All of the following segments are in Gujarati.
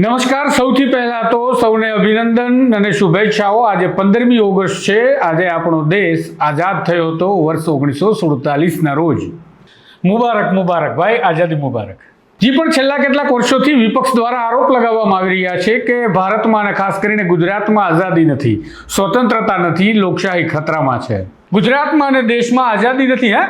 નમસ્કાર. સૌથી પહેલા તો સૌને અભિનંદન અને શુભેચ્છાઓ. આજે પંદરમી ઓગસ્ટ છે. આજે આપણો દેશ આઝાદ થયો હતો વર્ષ ઓગણીસો સુડતાલીસના રોજ. મુબારક મુબારક ભાઈ. આઝાદી મુબારક. જી પણ છેલ્લા કેટલાક વર્ષોથી વિપક્ષ દ્વારા આરોપ લગાવવામાં આવી રહ્યા છે કે ભારતમાં અને ખાસ કરીને ગુજરાતમાં આઝાદી નથી, સ્વતંત્રતા નથી, લોકશાહી ખતરામાં છે. ગુજરાતમાં અને દેશમાં આઝાદી નથી, હે?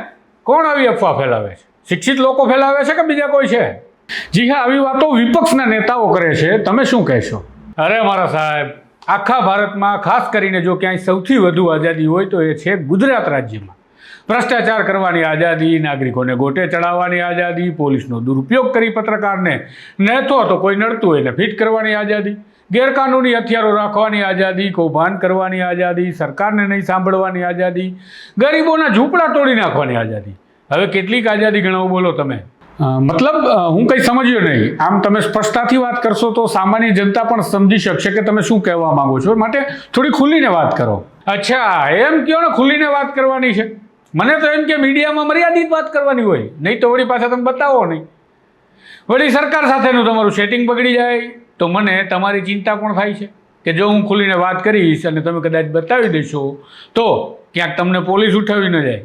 કોણ આવી અફવા ફેલાવે છે? શિક્ષિત લોકો ફેલાવે છે કે બીજા કોઈ છે? જી હા, આવી વાતો વિપક્ષના નેતાઓ કરે છે. તમે શું કહેશો? અરે મારા સાહેબ, આખા ભારતમાં, ખાસ કરીને જો ક્યાંય સૌથી વધુ આઝાદી હોય તો એ છે ગુજરાત રાજ્યમાં. ભ્રષ્ટાચાર કરવાની આઝાદી, નાગરિકોને ગોટે ચડાવવાની આઝાદી, પોલીસનો દુરુપયોગ કરી પત્રકારને. નહેતો તો કોઈ નડતું હોય ને ફિટ કરવાની આઝાદી, ગેરકાનૂની હથિયારો રાખવાની આઝાદી, કૌભાંડ કરવાની આઝાદી, સરકારને નહીં સાંભળવાની આઝાદી, ગરીબોના ઝૂંપડા તોડી નાખવાની આઝાદી. હવે કેટલીક આઝાદી ગણાવો બોલો તમે. મતલબ હું કંઈ સમજ્યો નહીં. આમ તમે સ્પષ્ટતાથી વાત કરશો તો સામાન્ય જનતા પણ સમજી શકશે કે તમે શું કહેવા માંગો છો. માટે થોડી ખુલ્લીને વાત કરો. અચ્છા, એમ કહો ને ખુલ્લીને વાત કરવાની છે? મને તો એમ કે મીડિયામાં મર્યાદિત વાત કરવાની હોય. નહીં તો વળી પાસે તમે બતાવો નહીં. વળી સરકાર સાથેનું તમારું સેટિંગ બગડી જાય તો મને તમારી ચિંતા પણ થાય છે? કે જો હું ખુલીને વાત કરીશ અને તમે કદાચ બતાવી દેશો, તો ક્યાંક તમને પોલીસ ઉઠાવી ન જાય.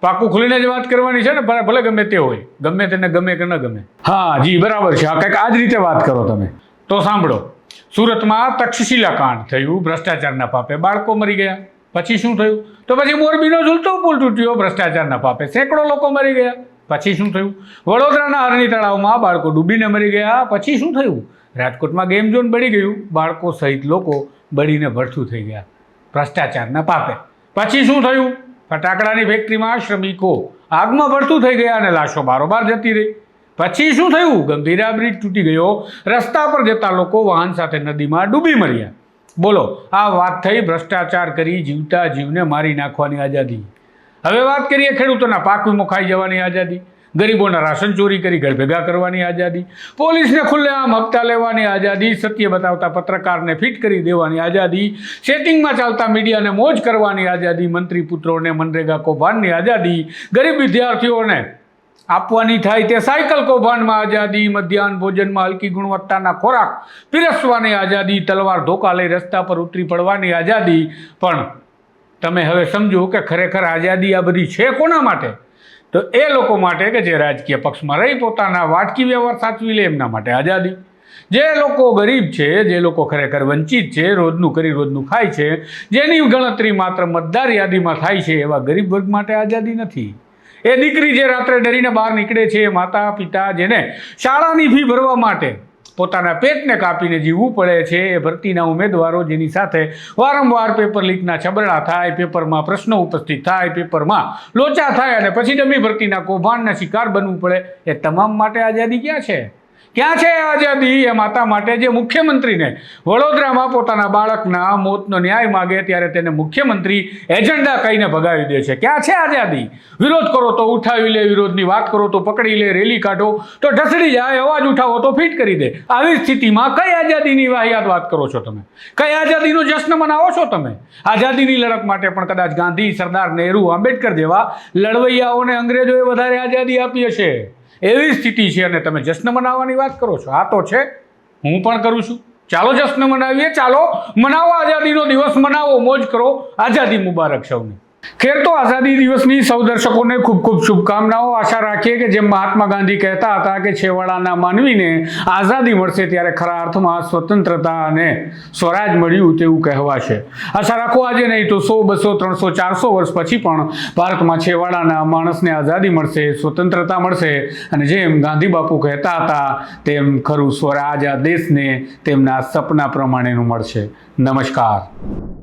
પાકું ખુલીને જ વાત કરવાની છે ને, ભલે ગમે તે હોય, ગમે તેને ગમે કે ન ગમે. હા, જી, બરાબર છે. હા કંઈક આ જ રીતે વાત કરો તમે. તો સાંભળો. સુરતમાં તક્ષશિલા કાંડ થયું ભ્રષ્ટાચારના પાપે. બાળકો મરી ગયા. પછી શું થયું? તો પછી મોરબીનો ઝૂલતો પુલ તૂટ્યો ભ્રષ્ટાચારના પાપે. સેંકડો લોકો મરી ગયા. પછી શું થયું? વડોદરાના હરણી તળાવમાં બાળકો ડૂબીને મરી ગયા. પછી શું થયું? રાજકોટમાં ગેમ ઝોન બળી ગયું. બાળકો સહિત લોકો બળીને ભરથું થઈ ગયા ભ્રષ્ટાચારના પાપે. પછી શું થયું? ફટાકડાની ફેક્ટરીમાં શ્રમિકો આગમાં ભરતું થઈ ગયા અને લાશો બારોબાર જતી રહી. પછી શું થયું? ગંભીરા બ્રિજ તૂટી ગયો. રસ્તા પર જતા લોકો વાહન સાથે નદીમાં ડૂબી મર્યા. બોલો, આ વાત થઈ ભ્રષ્ટાચાર કરી જીવતા જીવને મારી નાખવાની આઝાદી. હવે વાત કરીએ ખેડૂતોના પાક વીમો ખાઈ જવાની આઝાદી. ગરીબોના રાશન ચોરી કરી, ઘર ભેગા કરવાની આઝાદી, પોલીસને ખુલ્લેઆમ હપ્તા લેવાની આઝાદી, સત્ય બતાવતા પત્રકારને ફિટ કરી દેવાની આઝાદી, સેટિંગમાં ચાલતા મીડિયાને મોજ કરવાની આઝાદી, મંત્રી પુત્રોને મનરેગા કૌભાંડની આઝાદી, ગરીબ વિદ્યાર્થીઓને આપવાની થાય તે સાયકલ કૌભાંડમાં આઝાદી, મધ્યાહન ભોજનમાં હલકી ગુણવત્તાના ખોરાક પીરસવાની આઝાદી, તલવાર ધોકા લઈ રસ્તા પર ઉતરી પડવાની આઝાદી. પણ તમે હવે સમજો કે ખરેખર આઝાદી આ બધી છે કોના માટે? તો એ લોકો માટે કે જે રાજકીય પક્ષમાં રહી પોતાના વાટકી વ્યવહાર સાચવી લે એમના માટે આઝાદી. જે લોકો ગરીબ છે, જે લોકો ખરેખર વંચિત છે, રોજનું કરી રોજનું ખાય છે, જેની ગણતરી માત્ર મતદાર યાદીમાં થાય છે, એવા ગરીબ વર્ગ માટે આઝાદી નથી. એ દીકરી જે રાત્રે ડરીને બહાર નીકળે છે, માતા, પિતા જેને શાળાની ફી ભરવા માટે પોતાના પેટને કાપીને જીવવું પડે છે. એ ભરતીના ઉમેદવારો જેની સાથે વારંવાર પેપર લીકના છબરડા થાય, પેપરમાં પ્રશ્નો ઉપસ્થિત થાય, પેપરમાં લોચા થાય અને પછી ડમી ભરતીના કૌભાંડના શિકાર બનવું પડે. એ તમામ માટે આઝાદી ક્યાં છે? ક્યાં છે આઝાદી? એ માતા માટે જે મુખ્યમંત્રીને વડોદરામાં પોતાના બાળકના મોતનો ન્યાય માગે ત્યારે તેને મુખ્યમંત્રી એજન્ડા કહીને ભગાવી દે છે. ક્યાં છે આઝાદી? વિરોધ કરો તો ઉઠાવી લે, વિરોધની વાત કરો તો પકડી લે, રેલી કાઢો, તો ઢસડી જાય, અવાજ ઉઠાવો તો ફિટ કરી દે. આવી સ્થિતિમાં કઈ આઝાદીની વાહિયાત વાત કરો છો તમે? કઈ આઝાદીનો જશ્ન મનાવો છો તમે? આઝાદીની લડત માટે પણ કદાચ ગાંધી, સરદાર નહેરુ, આંબેડકર જેવા લડવૈયાઓને અંગ્રેજોએ વધારે આઝાદી આપી હશે. એવી સ્થિતિ છે અને તમે જશ્ન મનાવવાની વાત કરો છો. આ તો છે. હું પણ કરું છું. ચાલો જશ્ન મનાવીએ. ચાલો, મનાવો આઝાદીનો દિવસ, મનાવો, મોજ કરો. આઝાદી મુબારક સૌને. ખેર તો આઝાદી દિવસની સૌ દર્શકોને ખૂબ ખૂબ શુભકામનાઓ. આશા રાખીએ કે જેમ મહાત્મા ગાંધી કહેતા હતા કે છેવાડાના માનવીને આઝાદી મળશે ત્યારે ખરા અર્થમાં સ્વતંત્રતા અને સ્વરાજ મળ્યું તેવું કહેવાશે. આશા રાખો આજે નહીં તો સો, બસો, ત્રણસો, ચારસો વર્ષ પછી પણ ભારતમાં છેવાડાના માણસને આઝાદી મળશે, સ્વતંત્રતા મળશે અને જેમ ગાંધી બાપુ કહેતા હતા તેમ ખરું સ્વરાજ આ દેશને તેમના સપના પ્રમાણેનું મળશે. નમસ્કાર.